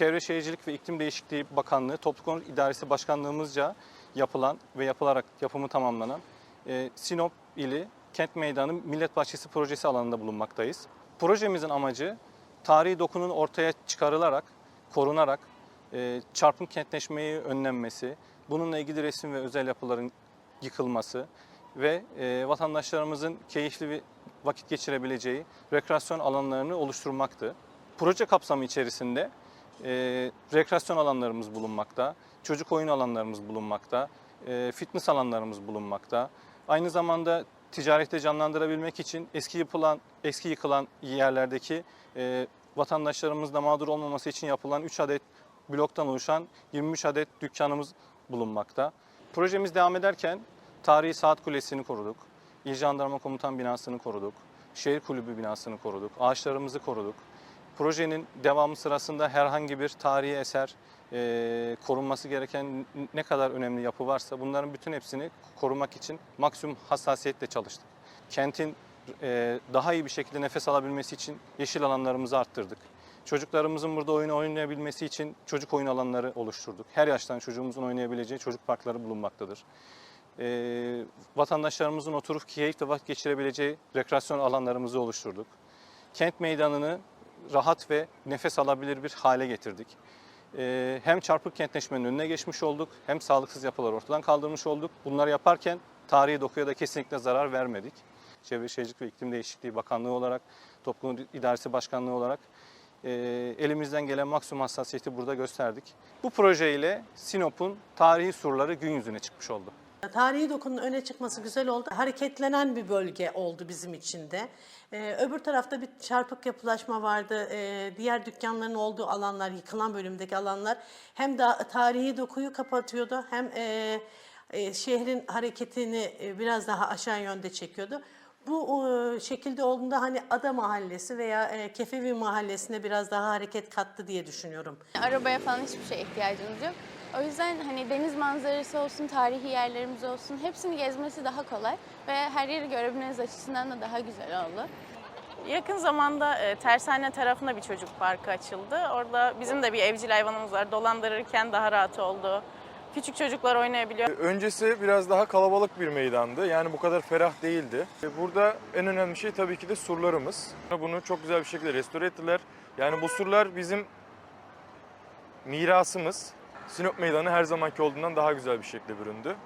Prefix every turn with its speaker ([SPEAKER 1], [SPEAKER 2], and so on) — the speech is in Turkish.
[SPEAKER 1] Çevre Şehircilik ve İklim Değişikliği Bakanlığı Toplu Konut İdaresi Başkanlığımızca yapılan ve yapılarak yapımı tamamlanan e, Sinop ili Kent Meydanı Millet Bahçesi projesi alanında bulunmaktayız. Projemizin amacı tarihi dokunun ortaya çıkarılarak, korunarak e, çarpım kentleşmeyi önlenmesi, bununla ilgili resim ve özel yapıların yıkılması ve e, vatandaşlarımızın keyifli bir vakit geçirebileceği rekreasyon alanlarını oluşturmaktı. Proje kapsamı içerisinde e, rekreasyon alanlarımız bulunmakta, çocuk oyun alanlarımız bulunmakta, e, fitness alanlarımız bulunmakta. Aynı zamanda ticarette canlandırabilmek için eski yapılan, eski yıkılan yerlerdeki e, vatandaşlarımız da mağdur olmaması için yapılan 3 adet bloktan oluşan 23 adet dükkanımız bulunmakta. Projemiz devam ederken tarihi saat kulesini koruduk, İl Jandarma Komutan binasını koruduk, şehir kulübü binasını koruduk, ağaçlarımızı koruduk. Projenin devamı sırasında herhangi bir tarihi eser, e, korunması gereken ne kadar önemli yapı varsa bunların bütün hepsini korumak için maksimum hassasiyetle çalıştık. Kentin e, daha iyi bir şekilde nefes alabilmesi için yeşil alanlarımızı arttırdık. Çocuklarımızın burada oyun oynayabilmesi için çocuk oyun alanları oluşturduk. Her yaştan çocuğumuzun oynayabileceği çocuk parkları bulunmaktadır. E, vatandaşlarımızın oturup keyifle vakit geçirebileceği rekreasyon alanlarımızı oluşturduk. Kent meydanını rahat ve nefes alabilir bir hale getirdik. Ee, hem çarpık kentleşmenin önüne geçmiş olduk hem sağlıksız yapıları ortadan kaldırmış olduk. Bunları yaparken tarihi dokuya da kesinlikle zarar vermedik. Çevre Şehircilik ve İklim Değişikliği Bakanlığı olarak, Toplum İdaresi Başkanlığı olarak e, elimizden gelen maksimum hassasiyeti burada gösterdik. Bu projeyle Sinop'un tarihi surları gün yüzüne çıkmış oldu.
[SPEAKER 2] Tarihi dokunun öne çıkması güzel oldu. Hareketlenen bir bölge oldu bizim için de. Ee, öbür tarafta bir çarpık yapılaşma vardı. Ee, diğer dükkanların olduğu alanlar, yıkılan bölümdeki alanlar hem de tarihi dokuyu kapatıyordu hem e, e, şehrin hareketini e, biraz daha aşağı yönde çekiyordu. Bu e, şekilde olduğunda hani Ada Mahallesi veya e, Kefevi Mahallesi'ne biraz daha hareket kattı diye düşünüyorum.
[SPEAKER 3] Arabaya falan hiçbir şeye ihtiyacımız yok. O yüzden hani deniz manzarası olsun, tarihi yerlerimiz olsun hepsini gezmesi daha kolay ve her yeri görebilmeniz açısından da daha güzel oldu.
[SPEAKER 4] Yakın zamanda e, Tersane tarafında bir çocuk parkı açıldı. Orada bizim de bir evcil hayvanımız var. Dolandırırken daha rahat oldu. Küçük çocuklar oynayabiliyor.
[SPEAKER 5] Öncesi biraz daha kalabalık bir meydandı. Yani bu kadar ferah değildi. Burada en önemli şey tabii ki de surlarımız. Bunu çok güzel bir şekilde restore ettiler. Yani bu surlar bizim mirasımız. Sinop Meydanı her zamanki olduğundan daha güzel bir şekilde büründü.